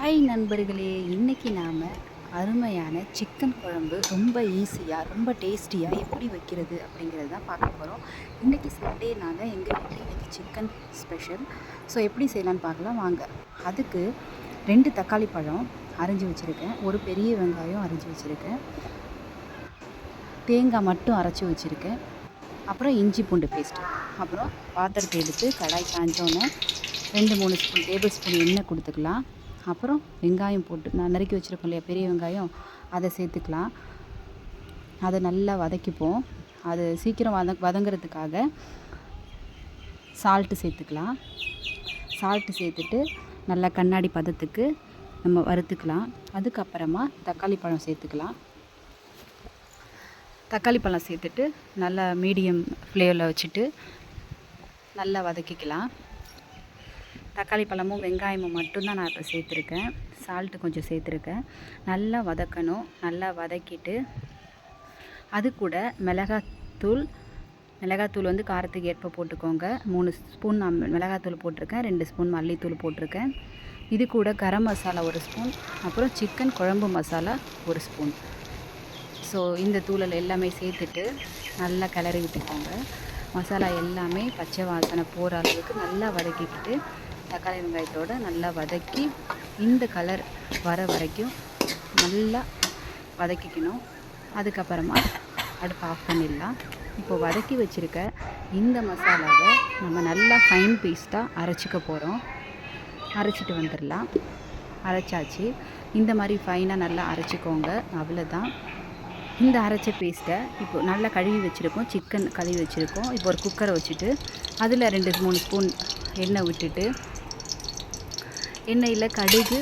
Hi நண்பர்களே இன்றைக்கி நாம் அருமையான சிக்கன் குழம்பு ரொம்ப ஈஸியாக ரொம்ப டேஸ்டியாக எப்படி வைக்கிறது அப்படிங்கிறது தான் பார்க்க போகிறோம் இன்றைக்கி சண்டே நாங்கள் எங்கள் வீட்டில் இன்றைக்கி சிக்கன் ஸ்பெஷல் ஸோ எப்படி செய்யலான்னு பார்க்கலாம். வாங்க. அதுக்கு ரெண்டு தக்காளி பழம் அரைஞ்சி வச்சுருக்கேன். ஒரு பெரிய வெங்காயம் அரைஞ்சி வச்சுருக்கேன். தேங்காய் மட்டும் அரைச்சி வச்சுருக்கேன். அப்புறம் இஞ்சி பூண்டு பேஸ்ட்டு அப்புறம் பாத்திரத்தை எடுத்து கடாய் காஞ்சோன்னே ரெண்டு மூணு ஸ்பூன் டேபிள் ஸ்பூன் எண்ணெய் கொடுத்துக்கலாம். அப்புறம் வெங்காயம் போட்டு நான் நறுக்கி வச்சுருக்கோம் இல்லையா பெரிய வெங்காயம் அதை சேர்த்துக்கலாம். அதை நல்லா வதக்கிப்போம். அது சீக்கிரம் வத வதங்கிறதுக்காக சால்ட்டு சேர்த்துக்கலாம். சால்ட்டு சேர்த்துட்டு நல்லா கண்ணாடி பதத்துக்கு நம்ம வறுத்துக்கலாம். அதுக்கப்புறமா தக்காளி பழம் சேர்த்துக்கலாம். தக்காளி பழம் சேர்த்துட்டு நல்லா மீடியம் ஃப்ளேவில் வச்சுட்டு நல்லா வதக்கிக்கலாம். தக்காளி பழமும் வெங்காயமும் மட்டும்தான் நான் இப்போ சேர்த்துருக்கேன். சால்ட்டு கொஞ்சம் சேர்த்துருக்கேன். நல்லா வதக்கணும். நல்லா வதக்கிட்டு அது கூட மிளகாத்தூள் மிளகாத்தூள் வந்து காரத்துக்கு ஏற்ப போட்டுக்கோங்க. மூணு ஸ்பூன் நான் மிளகாத்தூள் போட்டிருக்கேன். ரெண்டு ஸ்பூன் மல்லித்தூள் போட்டிருக்கேன். இது கூட கரம் மசாலா ஒரு ஸ்பூன் அப்புறம் சிக்கன் குழம்பு மசாலா ஒரு ஸ்பூன் ஸோ இந்த தூளல் எல்லாமே சேர்த்துட்டு நல்லா கிளறி விட்டுக்கோங்க. மசாலா எல்லாமே பச்சை வாசனை போகிற அளவுக்கு நல்லா வதக்கிக்கிட்டு தக்காளி வெங்காயத்தோடு நல்லா வதக்கி இந்த கலர் வர வரைக்கும் நல்லா வதக்கிக்கணும். அதுக்கப்புறமா அடுப்பு ஆஃப் பண்ணிடலாம். இப்போ வதக்கி வச்சுருக்க இந்த மசாலாவை நம்ம நல்லா ஃபைன் பேஸ்ட்டாக அரைச்சிக்க போகிறோம் அரைச்சிட்டு வந்துடலாம். அரைச்சாச்சு. இந்த மாதிரி ஃபைனாக நல்லா அரைச்சிக்கோங்க. அவ்வளோதான் இந்த அரைச்ச பேஸ்ட்டை இப்போ நல்லா கழுவி வச்சுருக்கோம். சிக்கன் கழுவி வச்சுருக்கோம். இப்போ ஒரு குக்கரை வச்சுட்டு அதில் ரெண்டு மூணு ஸ்பூன் எண்ணெய் விட்டுட்டு எண்ணெயில் கடுகு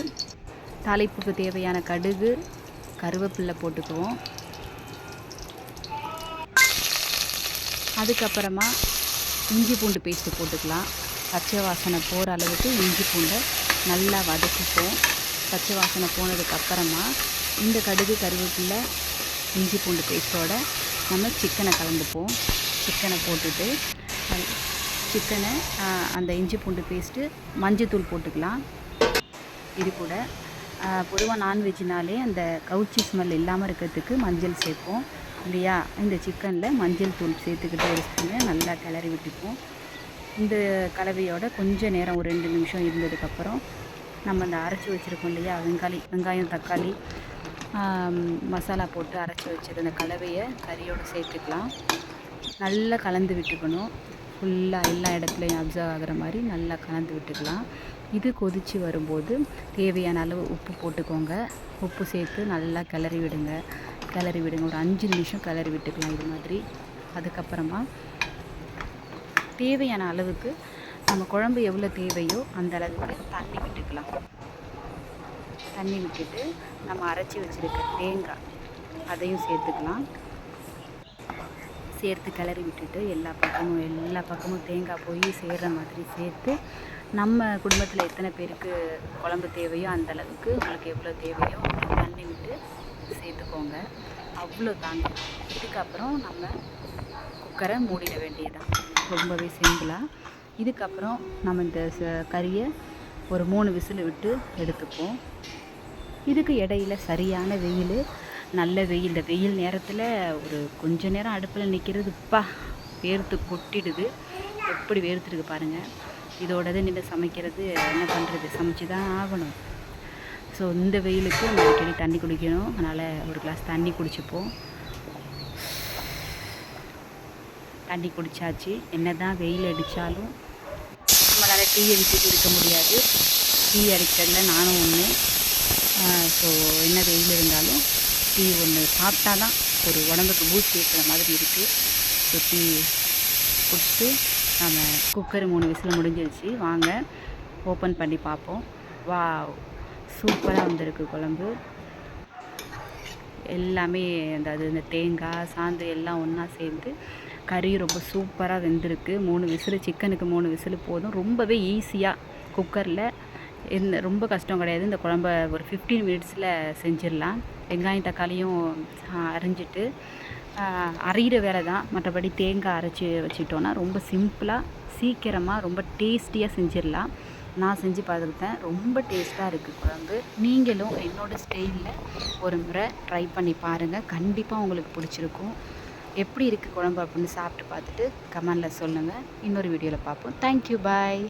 தாளிப்புக்கு தேவையான கடுகு கருவேப்பில்லை போட்டுக்குவோம். அதுக்கப்புறமா இஞ்சி பூண்டு பேஸ்ட்டு போட்டுக்கலாம். பச்சை வாசனை போகிற அளவுக்கு இஞ்சி பூண்டை நல்லா வதக்கிப்போம். பச்சை வாசனை போனதுக்கப்புறமா இந்த கடுகு கருவேப்பில்லை இஞ்சி பூண்டு பேஸ்ட்டோட நம்ம சிக்கனை கலந்துப்போம். சிக்கனை போட்டுட்டு சிக்கனை அந்த இஞ்சி பூண்டு பேஸ்ட்டு மஞ்சத்தூள் போட்டுக்கலாம். இது கூட பொதுவாக நான்வெஜ்னாலே அந்த கவுச்சி ஸ்மெல் இல்லாமல் இருக்கிறதுக்கு மஞ்சள் சேர்ப்போம். இல்லையா? இந்த சிக்கனில் மஞ்சள் தூள் சேர்த்துக்கிட்டு ஒரு ஸ்பூனு நல்லா கிளறி விட்டுப்போம். இந்த கலவையோட கொஞ்சம் நேரம் ஒரு ரெண்டு நிமிஷம் இருந்ததுக்கப்புறம் நம்ம இந்த அரைச்சி வச்சுருக்கோம் இல்லையா? வெங்காளி வெங்காயம் தக்காளி மசாலா போட்டு அரைச்சி வச்சுருந்த கலவையை கறியோடு சேர்த்துக்கலாம். நல்லா கலந்து விட்டுக்கணும். ஃபுல்லாக எல்லா இடத்துலையும் அப்சர்வ் ஆகிற மாதிரி நல்லா கலந்து விட்டுக்கலாம். இது கொதித்து வரும்போது தேவையான அளவு உப்பு போட்டுக்கோங்க. உப்பு சேர்த்து நல்லா கிளறி விடுங்க. கிளறி விடுங்க. ஒரு அஞ்சு நிமிஷம் கிளறி விட்டுக்கலாம் இது மாதிரி. அதுக்கப்புறமா தேவையான அளவுக்கு நம்ம குழம்பு எவ்வளோ தேவையோ அந்த அளவுக்கு தண்ணி விட்டுக்கலாம். தண்ணி விட்டுட்டு நம்ம அரைச்சி வச்சுருக்க தேங்காய் அதையும் சேர்த்துக்கலாம். சேர்த்து கிளறி விட்டுட்டு எல்லா பக்கமும் எல்லா பக்கமும் தேங்காய் போய் சேர்கிற மாதிரி சேர்த்து நம்ம குடும்பத்தில் எத்தனை பேருக்கு குழம்பு தேவையோ அந்த அளவுக்கு உங்களுக்கு எவ்வளோ தேவையோ தண்ணி விட்டு சேர்த்துக்கோங்க. அவ்வளோ தாங்க. இதுக்கப்புறம் நம்ம குக்கரை மூடிட வேண்டியதான் ரொம்பவே சிம்பிளாக இதுக்கப்புறம் நம்ம இந்த கறியை ஒரு மூணு விசில் விட்டு எடுத்துப்போம். இதுக்கு இடையில சரியான வெயில் நல்ல வெயில். இந்த வெயில் நேரத்தில் ஒரு கொஞ்ச நேரம் அடுப்பில் நிற்கிறதுப்பா வேர்த்து கொட்டிடுது. எப்படி வேர்த்துருக்கு பாருங்கள் இதோடது நின்று சமைக்கிறது என்ன பண்ணுறது சமைச்சு தான் ஆகணும். ஸோ இந்த வெயிலுக்கு நம்ம அடிக்கடி தண்ணி குடிக்கணும். அதனால் ஒரு கிளாஸ் தண்ணி குடிச்சுப்போம். தண்ணி குடித்தாச்சு என்ன தான் வெயில் அடித்தாலும் நம்மளால் டீ அடிச்சுட்டு இருக்க முடியாது. டீ அடிக்கிறதுல நானும் ஒன்று ஸோ என்ன வெயில் இருந்தாலும் டீ ஒன்று சாப்பிட்டா தான் ஒரு உடம்புக்கு பூஸ்ட் ஏற்றுற மாதிரி இருக்குது ஸோ டீ குடிச்சிட்டு நம்ம குக்கர் மூணு விசில் முடிஞ்சிருச்சு. வாங்க ஓப்பன் பண்ணி பார்ப்போம். வா சூப்பராக வந்திருக்கு குழம்பு. எல்லாமே அந்த அது இந்த தேங்காய் சாந்து எல்லாம் ஒன்றா சேர்ந்து கறி ரொம்ப சூப்பராக வெந்திருக்கு. மூணு விசில் சிக்கனுக்கு மூணு விசில் போதும். ரொம்பவே ஈஸியாக குக்கரில் இந்த ரொம்ப கஷ்டம் கிடையாது. இந்த குழம்ப ஒரு ஃபிஃப்டீன் மினிட்ஸில் செஞ்சிடலாம். வெங்காயம் தக்காளியும் அரைஞ்சிட்டு அரைகிற வேலை தான். மற்றபடி தேங்காய் அரைச்சி வச்சுக்கிட்டோன்னா ரொம்ப சிம்பிளாக சீக்கிரமாக ரொம்ப டேஸ்டியாக செஞ்சிடலாம். நான் செஞ்சு பார்த்துருக்கேன். ரொம்ப டேஸ்ட்டாக இருக்குது குழம்பு. நீங்களும் என்னோடய ஸ்டைலில் ஒரு முறை ட்ரை பண்ணி பாருங்கள் கண்டிப்பாக உங்களுக்கு பிடிச்சிருக்கும். எப்படி இருக்குது குழம்பு அப்படின்னு சாப்பிட்டு பார்த்துட்டு கமெண்டில் சொல்லுங்கள் இன்னொரு வீடியோவில் பார்ப்போம். Thank you bye